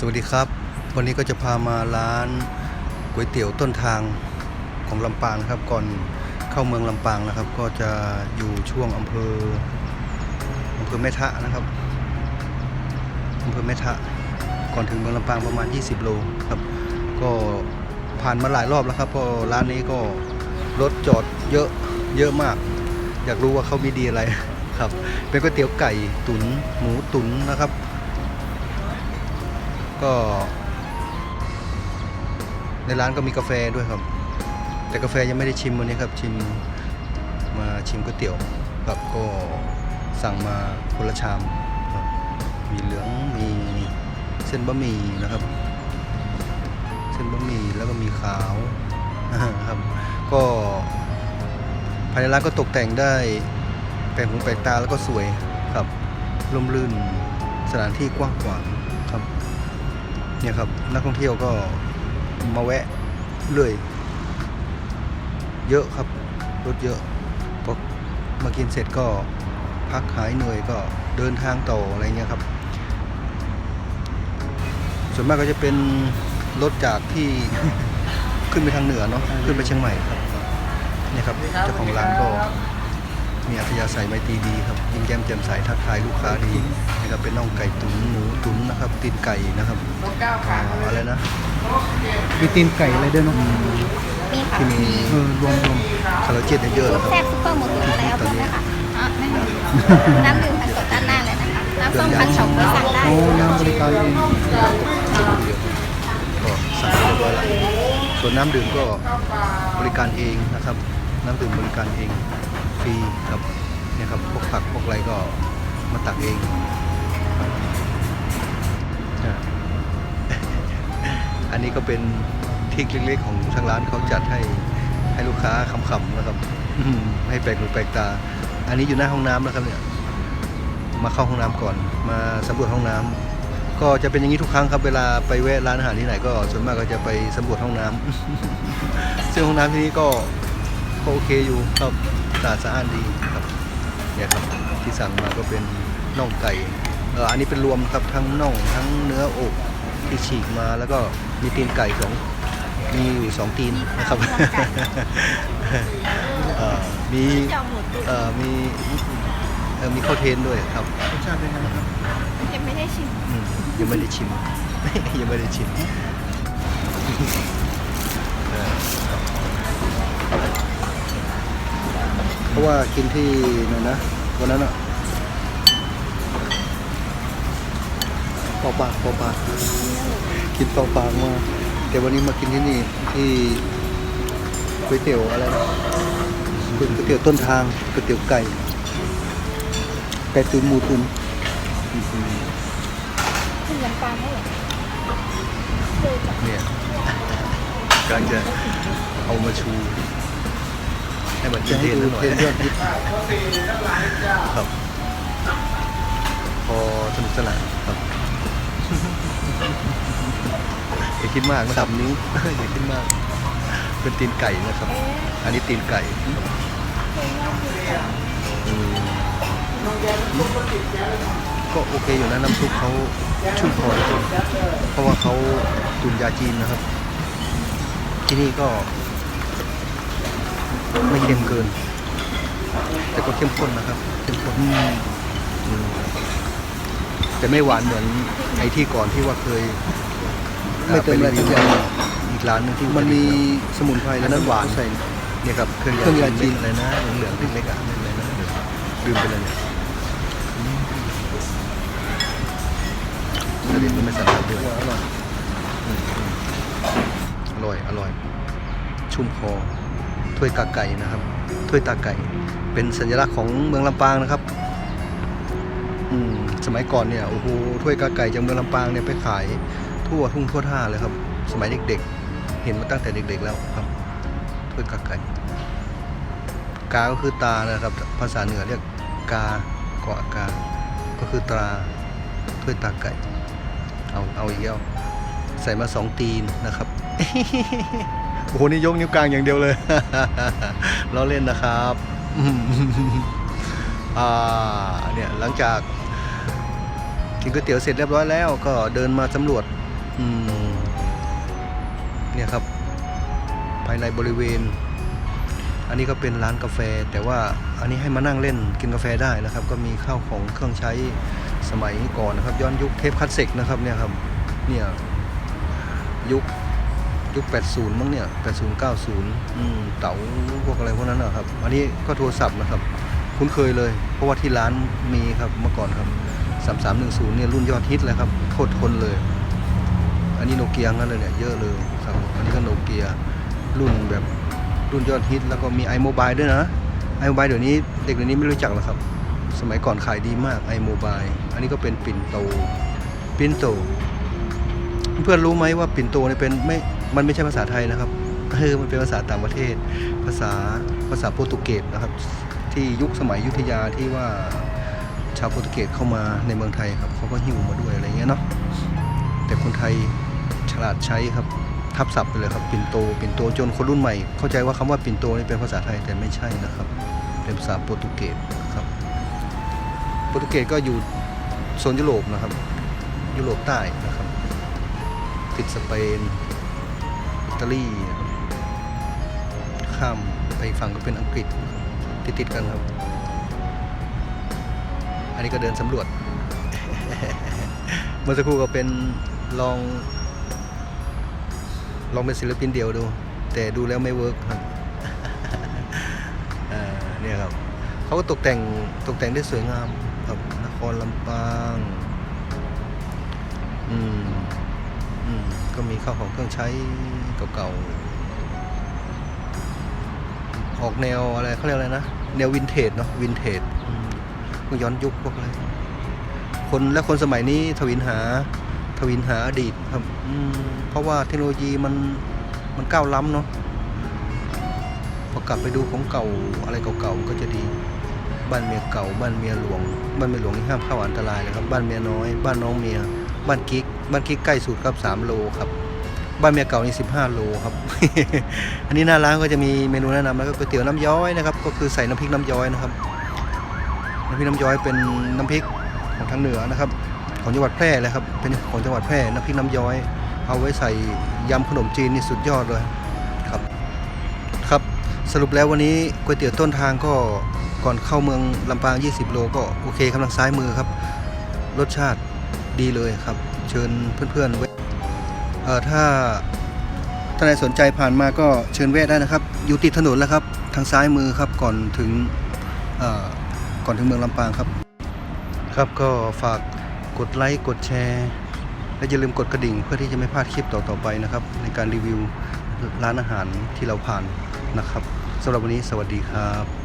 สวัสดีครับ วันนี้ก็จะพามาร้านก๋วยเตี๋ยวต้นทางของลำปางนะครับ ก่อนเข้าเมืองลำปางนะครับ ก็จะอยู่ช่วงอำเภออำเภอแม่ทะนะครับอำเภอแม่ทะก่อนถึงเมืองลำปางประมาณ 20 โลครับ ก็ผ่านมาหลายรอบแล้วครับเพราะร้านนี้ก็รถจอดเยอะเยอะมาก อยากรู้ว่าเขามีดีอะไรครับ เป็นก๋วยเตี๋ยวไก่ตุนหมูตุ๋นนะครับ ก็ ในร้านก็มีกาแฟด้วยครับ แต่กาแฟยังไม่ได้ชิมวันนี้ครับ ชิมมาชิมก๋วยเตี๋ยวครับก็สั่งมาคนละชามครับมีเหลืองมีเส้นบะหมี่นะครับ เส้นบะหมี่แล้วก็มีขาวครับ ก็ภายในร้านก็ตกแต่งได้แปลกหูแปลกตาแล้วก็สวยครับร่มรื่นสถานที่กว้างขวางครับ เนี่ยครับนักท่องเที่ยวก็มาแวะเรื่อย เยอะครับรถเยอะพอมากินเสร็จก็พักหายเหนื่อยก็เดินทางต่ออะไรเงี้ยครับ ส่วนมากก็จะเป็นรถจากที่ขึ้นไปทางเหนือเนาะขึ้นไปเชียงใหม่ครับเนี่ยครับเจ้าของร้านก็ มีอัธยาศัยไมตรีดีครับยิ้มแย้มแจ่มใสทักทายลูกค้าดีนะครับเป็นน่องไก่ตุ๋นหมูตุ๋นนะครับตีนไก่นะครับอ่าอะไรนะมีตีนไก่อะไรด้วยเนาะมีค่ะที่มีเออรวมรวมคาร์โบไฮเดรตเยอะๆนะครับแซ่บซุปเปอร์หมูตุ๋นอะไรเอาเพิ่มไหมคะอ๋อไม่มีน้ำดื่มพันสดด้านหน้าเลยนะคะน้ำส้มพันฉ่องก็สั่งได้โอ้น้ำบริการเองก็สั่งเรียบร้อยแล้วส่วนน้ำดื่มก็บริการเองนะครับ น้ำดื่มบริการเองฟ รีครับเนี่ยครับพวกผักพวกอะไรก็มาตักเองอ่าอันนี้ก็เป็นทริกเล็กๆของทางร้านเขาจัดให้ให้ลูกค้าขำๆนะครับอืมให้แปลกหูแปลกตา อันนี้อยู่หน้าห้องน้ำนะครับเนี่ยมาเข้าห้องน้ำก่อน มาสำรวจห้องน้ำก็จะเป็นอย่างนี้ทุกครั้งครับเวลาไปแวะร้านอาหารที่ไหนก็ส่วนมากก็จะไปสำรวจห้องน้ำซึ่งห้องน้ำที่นี่ก็ก็โอเคอยู่ครับ สะอาดสะอ้านดีครับเนี่ยครับที่สั่งมาก็เป็นน่องไก่เอออันนี้เป็นรวมครับทั้งน่องทั้งเนื้ออกที่ฉีกมาแล้วก็มีตีนไก่สองมีอยู่สองตีนนะครับเอ่อมีจอมหมูตุ๋นเอ่อมีเอ่อมีข้าวเทนด้วยครับรสชาติเป็นไงบ้างครับยังไม่ได้ชิมอืมยังไม่ได้ชิมยังไม่ได้ชิม เออเพราะว่ากินที่นั่นนะวันนั้นอะเปล่าปากเปล่าปากกินเปล่าปากมาแต่วันนี้มากินที่นี่ที่ก๋วยเตี๋ยวอะไรนะก๋วยเตี๋ยวต้นทางก๋วยเตี๋ยวไก่ ไก่ตุ๋นหมูตุ๋นอืมขึ้นลำปางได้เหรอเคยจ้ะเนี่ยกำลังจะเอามาชู ให้มันจะเท่ให้ๆดูหน่อยเทรนด์ยอดฮิตครับพอสนุกสนานครับอย่าคิดมากนะครับนิ้วอย่าคิดมาก เป็นตีนไก่นะครับ อันนี้ตีนไก่อืมก็โอเคอยู่นะน้ำซุปเขาชุ่มคอจริงเพราะว่าเขาตุนยาจีนนะครับ ที่นี่ก็ ไม่เค็มเกิน แต่ก็เข้มข้นนะครับ เข้มข้นอืมแต่ไม่หวานเหมือนไอ้ที่ก่อนที่ว่าเคยไม่เติมอะไรปทุกอย่างอีกร้านหนึงที่มันมีสมุนไพรอันนั้นหวานใส่เนี่ยครับเครื่องเครื่องยาจีนอะไรนะเหลืองๆเล็กๆอะนั่นอะไรนะเดี๋ยวลืมไปเลยเนี่ยกระเด็นก็ไม่สะอาดด้วยอร่อย อร่อย อร่อย ชุ่มคอ ถ้วยตาไก่นะครับ ถ้วยตาไก่ เป็นสัญลักษณ์ของเมืองลำปางนะครับอืมสมัยก่อนเนี่ยโอ้โหถ้วยกาไก่จากเมืองลำปางเนี่ยไปขายทั่วทุ่งทั่วท่าเลยครับ สมัยเด็กๆ เห็นมาตั้งแต่เด็กๆแล้วครับ ถ้วยกาไก่กาก็คือตานะครับ ภาษาเหนือเรียกกาเกาะกา ก็คือตราถ้วยตาไก่ เอาเอาอีกแล้วใส่มาสองตีนนะครับ โอ้โหนี่ยกนิ้วกลางอย่างเดียวเลย เราเล่นนะครับอ่าเนี่ยหลังจากกินก๋วยเตี๋ยวเสร็จเรียบร้อยแล้วก็เดินมาสำรวจเนี่ยครับ ภายในบริเวณ อันนี้ก็เป็นร้านกาแฟ แต่ว่าอันนี้ให้มานั่งเล่นกินกาแฟได้นะครับ ก็มีข้าวของเครื่องใช้สมัยก่อนนะครับ ย้อนยุคเทปคัดเซ็กนะครับเนี่ยครับเนี่ยยุค ยุค 80 มั้งเนี่ย 80 90อืมเต๋าพวกอะไรพวกนั้นนะครับ อันนี้ก็โทรศัพท์นะครับ คุ้นเคยเลย เพราะว่าที่ร้านมีครับเมื่อก่อนครับ 3310 เนี่ยรุ่นยอดฮิตเลยครับโคตรทนเลย อันนี้โนเกียงั้นเลยเนี่ยเยอะเลยครับ อันนี้ก็โนเกียรุ่นแบบรุ่นยอดฮิต แล้วก็มี iMobile ด้วยนะ iMobile เดี๋ยวนี้เด็กเดี๋ยวนี้ไม่รู้จักแล้วครับ สมัยก่อนขายดีมาก iMobile อันนี้ก็เป็นปิ่นโตปิ่นโตเพื่อนรู้ไหมว่าปิ่นโตเนี่ยเป็นไม่ มันไม่ใช่ภาษาไทยนะครับเออมันเป็นภาษาต่างประเทศ ภาษาภาษาโปรตุเกสนะครับ ที่ยุคสมัยยุธยาที่ว่าชาวโปรตุเกสเข้ามาในเมืองไทยครับเขาก็หิวมาด้วยอะไรเงี้ยเนาะแต่คนไทยฉลาดใช้ครับทับศัพท์ไปเลยครับปิ่นโตปิ่นโตจนคนรุ่นใหม่ เข้าใจว่าคำว่าปิ่นโตนี่เป็นภาษาไทยแต่ไม่ใช่นะครับ เป็นภาษาโปรตุเกสครับโปรตุเกสก็อยู่โซนยุโรปนะครับ ยุโรปใต้นะครับ ติดสเปน ตาลีนะครับข้ามไปฝั่งก็เป็นอังกฤษติดติดกันครับ อันนี้ก็เดินสำรวจ เมื่อสักครู่ก็เป็นลอง ลองเป็นศิลปินเดี่ยวดู แต่ดูแล้วไม่เวิร์กครับอ่าเนี่ยครับเขาก็ตกแต่งตกแต่งได้สวยงามครับนครลำปาง อืม ก็มีข้าวของเครื่องใช้เก่าๆ ออกแนวอะไรเขาเรียกอะไรนะ แนววินเทจเนาะวินเทจพวกย้อนยุคพวกอะไร คนและคนสมัยนี้ทวินหาทวินหาอดีตครับเพราะว่าเทคโนโลยีมันมันก้าวล้ำเนาะพอกลับไปดูของเก่าอะไรเก่าๆก็จะดี บ้านเมียเก่า บ้านเมียหลวง บ้านเมียหลวงนี่ห้ามเข้าอันตรายเลยครับ บ้านเมียน้อย บ้านน้องเมีย บ้านกิ๊กบ้านกิ๊กใกล้สุดครับ3โลครับบ้านเมียเก่านี่15 โลครับ อันนี้หน้าร้านก็จะมีเมนูแนะนำแล้วก็ก๋วยเตี๋ยวน้ำย้อยนะครับ ก็คือใส่น้ำพริกน้ำย้อยนะครับ น้ำพริกน้ำย้อยเป็นน้ำพริกของทางเหนือนะครับ ของจังหวัดแพร่เลยครับ เป็นของจังหวัดแพร่น้ำพริกน้ำย้อย เอาไว้ใส่ยำขนมจีนนี่สุดยอดเลยครับ ครับ สรุปแล้ววันนี้ก๋วยเตี๋ยวต้นทางก็ก่อนเข้าเมืองลำปาง 20 โลก็โอเคครังซ้ายมือครับ รสชาติ ดีเลยครับ เชิญเพื่อนๆไว้เอ่อถ้าท่านใดสนใจผ่านมาก็เชิญแวะได้นะครับ อยู่ติดถนนแล้วครับ ทางซ้ายมือครับก่อนถึงก่อนถึงเมืองลำปางครับ ครับก็ฝากกดไลค์กดแชร์ และอย่าลืมกดกระดิ่งเพื่อที่จะไม่พลาดคลิปต่อๆไปนะครับ ในการรีวิวร้านอาหารที่เราผ่านนะครับสำหรับวันนี้สวัสดีครับ